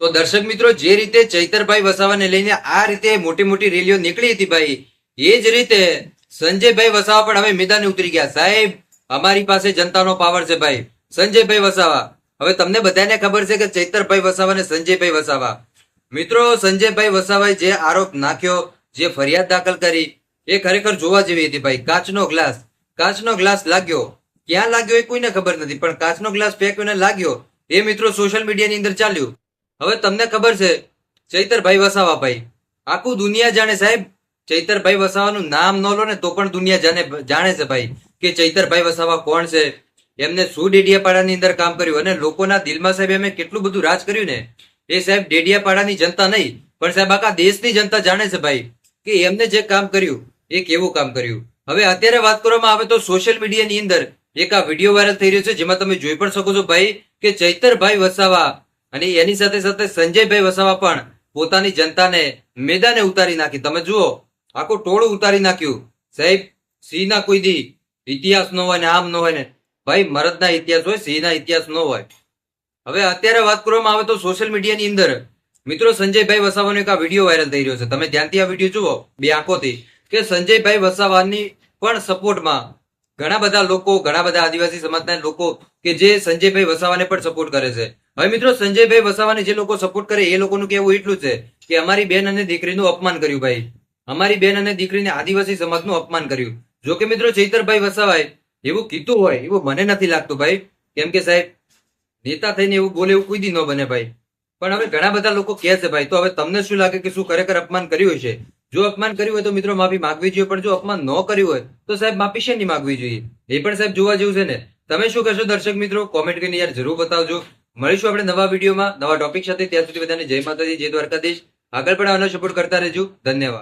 તો દર્શક મિત્રો, જે રીતે ચૈતરભાઈ વસાવાને લઈને આ રીતે મોટી મોટી રેલીઓ નીકળી હતી ભાઈ, એ જ રીતે સંજયભાઈ વસાવા પણ હવે મેદાને ઉતરી ગયા. સાહેબ, અમારી પાસે જનતાનો પાવર છે ભાઈ. સંજયભાઈ વસાવા, હવે તમને બધાને ખબર છે કે ચૈતરભાઈ વસાવા અને સંજયભાઈ વસાવા. મિત્રો, સંજયભાઈ વસાવાએ જે આરોપ નાખ્યો, જે ફરિયાદ દાખલ કરી, એ ખરેખર જોવા જેવી હતી ભાઈ. કાચનો ગ્લાસ કાચનો ગ્લાસ લાગ્યો. ક્યાં લાગ્યો એ કોઈને ખબર નથી, પણ કાચનો ગ્લાસ ફેંક્યો લાગ્યો. એ મિત્રો સોશિયલ મીડિયાની અંદર ચાલ્યું. હવે તમને ખબર છે, ચૈતરભાઈ વસાવા ભાઈ. આખું દુનિયા જાણે સાહેબ, ચૈતરભાઈ વસાવાનું નામ ન લો ને તો પણ દુનિયા જાણે જાણે છે ભાઈ કે ચૈતરભાઈ વસાવા કોણ છે? એમને શું ડેડિયાપાડાની અંદર કામ કર્યું? અને લોકોના દિલમાં સાહેબ એમને કેટલું બધું રાજ કર્યું ને? એ સાહેબ ડેડિયાપાડાની જનતા નહીં, પણ સાહેબ આખા દેશની જનતા જાણે છે ભાઈ કે એમને જે કામ કર્યું, એ કેવું કામ કર્યું? હવે અત્યારે વાત કરવામાં આવે તો સોશિયલ મીડિયાની અંદર એક આ વીડિયો વાયરલ થઈ રહ્યો છે, જેમાં તમે જોઈ પણ શકો છો ભાઈ કે ચૈતરભાઈ વસાવા અને એની સાથે સાથે સંજયભાઈ વસાવા પણ પોતાની જનતાને મેદાને ઉતારી નાખી. તમે જુઓ, આખું ટોળું ઉતારી નાખ્યું. સાહેબ, સિંહના કોઈ દી ઇતિહાસ નો હોય ને આમ નો હોય ને. ભાઈ, મરદના ઇતિહાસ હોય, સિંહના ઇતિહાસ નો હોય. હવે અત્યારે વાત કરવામાં આવે તો સોશિયલ મીડિયાની અંદર, મિત્રો, સંજયભાઈ વસાવાનો એક આ વીડિયો વાયરલ થઈ રહ્યો છે. તમે ધ્યાનથી આ વીડિયો જુઓ, બે આંખોથી, કે સંજયભાઈ વસાવાની પણ સપોર્ટમાં ઘણા બધા લોકો, ઘણા બધા આદિવાસી સમાજના લોકો કે જે સંજયભાઈ વસાવાને પણ સપોર્ટ કરે છે. હવે મિત્રો, સંજયભાઈ વસાવાને જે લોકો સપોર્ટ કરે, એ લોકોનું કહેવું એટલું છે કે અમારી બેન અને દીકરીનું અપમાન કર્યું ભાઈ. અમારી બેન અને દીકરીને આદિવાસી સમાજનું અપમાન કર્યું. જો કે મિત્રો, ચૈતરભાઈ વસાવાએ એવું કીધું હોય, એવું મને નથી લાગતું ભાઈ. કેમ કે સાહેબ, નેતા થઈને એવું બોલે એવું કોઈ દી ન બને ભાઈ. પણ હવે ઘણા બધા લોકો કહે છે ભાઈ, તો હવે તમને શું લાગે કે શું ખરેખર અપમાન કર્યું હશે? જો અપમાન કર્યું હોય તો મિત્રો માફી માંગવી જોઈએ, પણ જો અપમાન ન કર્યું હોય તો સાહેબ માફી શેની માંગવી જોઈએ? એ પણ સાહેબ જોવા જેવું છે ને. તમે શું કહેશો દર્શક મિત્રો? કોમેન્ટ કરીને યાર જરૂર બતાવજો. મળીશું આપણે નવા વિડીયોમાં નવા ટોપિક સાથે. ત્યાં સુધી બધાને જય માતાજી, જય દ્વારકાધીશ. આગળ પણ આનો સપોર્ટ કરતા રહેજો. ધન્યવાદ.